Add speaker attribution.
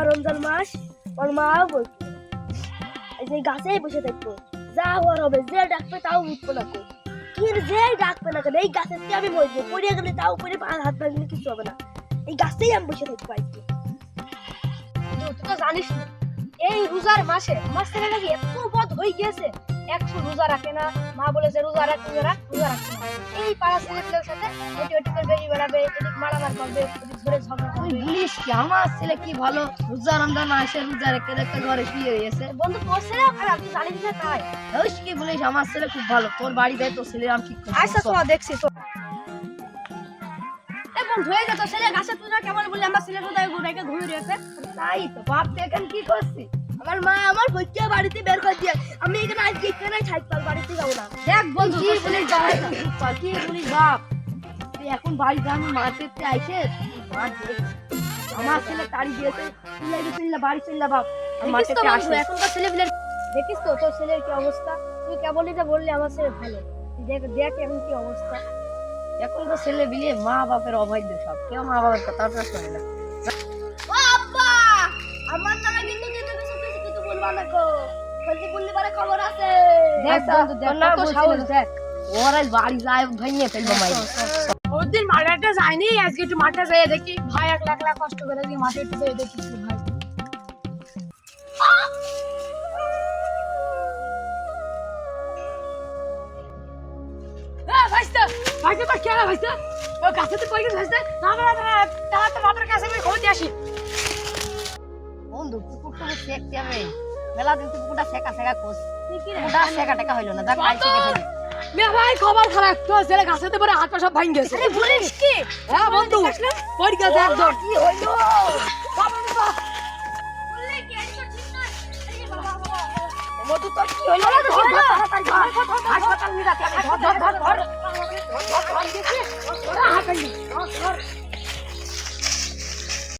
Speaker 1: রোজা রমজান মাস, ওর মাও বলতো যে গাছেই বসে থাকব, যা হওয়ার হবে, যে ডাকবে তাও উঠবো না কো যে ডাকবে না কেন, এই গাছের আমি পড়ে গেলে তাও পড়ে পা, হাত ভাঙলে কিছু হবে না। এই গাছেই আমি বসে থাকব আজকে।
Speaker 2: জানিস না, এই রোজার মাসে, আমার এত বদ হয়ে গিয়েছে। একশো রোজা রাখে না, মা বলে যে রোজা রাখ রোজা রাখ, রোজা রাখছে না এই পাড়া ছেলেগুলোর সাথে করে বেড়াবে এদিক মারামার করবে এদিক ধরে ঝগড়া
Speaker 3: তুই বলিস কি? আমার ছেলে কি ভালো? রোজা রমজান মাসে রোজা রেখে রেখে ঘরে শুয়ে গেছে
Speaker 2: বন্ধু তোর ছেলেও খারাপ তুই জানিস না তাই।
Speaker 3: ধরিস কি বলিস? আমার ছেলে খুব ভালো। তোর বাড়ি যায় তোর ছেলে আমি ঠিক করব।
Speaker 2: আচ্ছা তোমার দেখছি তো এ বন্ধু হয়ে গেছে ছেলে গাছে তুই না কেমন বললি? আমার ছেলে কোথায় ঘুরে ঘুরে রয়েছে।
Speaker 3: তাই তো বাপ এখন কি করছিস
Speaker 1: আমার মা আমার ভৈকে বাড়িতে বের করে দিয়ে আমি এখানে আজকে এখানে থাকব বাড়িতে যাব না।
Speaker 2: দেখ বন্ধু
Speaker 3: কি বলিস বাপ? কি বলিস বাপ? তুই এখন বাড়ি যাবি মাঠের আইসে মাঠ দেখ। আমার ছেলে তাড়ি দিয়েছে। তুই আগে চললা বাড়ি চললা বাপ আমার
Speaker 2: তো বন্ধু
Speaker 3: আসে
Speaker 2: এখনকার ছেলে দেখিস তো তোর ছেলের কি অবস্থা? তুই কেবলই তো বললি আমার ছেলে ভালো। দেখ দেখ এখন কি অবস্থা।
Speaker 3: এখন তো ছেলে বিলিয়ে মা বাপের অবৈধ সব। কেউ মা বাবার কথা তো শোনে না।
Speaker 1: ও আব্বা! আমার কিন্তু দিতে কিছু কিছু কিছু বলবা না কো বলতে বললি পারে খবর আছে।
Speaker 2: দেখ বন্ধু দেখ সাহস দেখ।
Speaker 3: ওর বাড়ি যায় ভেঙে ফেলব মাই
Speaker 2: ওদিন মাঠে যায়নি আজকে একটু মাঠে যেয়ে দেখি। ভাই এক লাখ লাখ কষ্ট করে দিয়ে মাঠে একটু যেয়ে দেখি একটু ভাই কেন ও কাছে তো পড়ে গেছে ভাইস্তা। না না না তাহলে তো বাপের কাছে আমি খবর দিয়ে আসি।
Speaker 3: বন্ধু কুকুরটা শেখতে হবে মেলা দিন তুই কুকুরটা শেখা শেখা কোস শেখা টেকা হইল না দেখ আই শিখে ফেলি
Speaker 2: মে ভাই খবর খারাপ। তো ছেলে গাছেতে পরে হাত পা সব ভাঙ গেছে।
Speaker 1: আরে বলিস কি?
Speaker 2: হ্যাঁ বন্ধু পড়ে গেছে একদম।
Speaker 3: কি হইল? বন্ধু তোর কি হইল? ধর ধর তাড়াতাড়ি ধর হাসপাতাল নিয়ে যাতে ধর ধর ধর ধর
Speaker 2: ধর ধর ধর।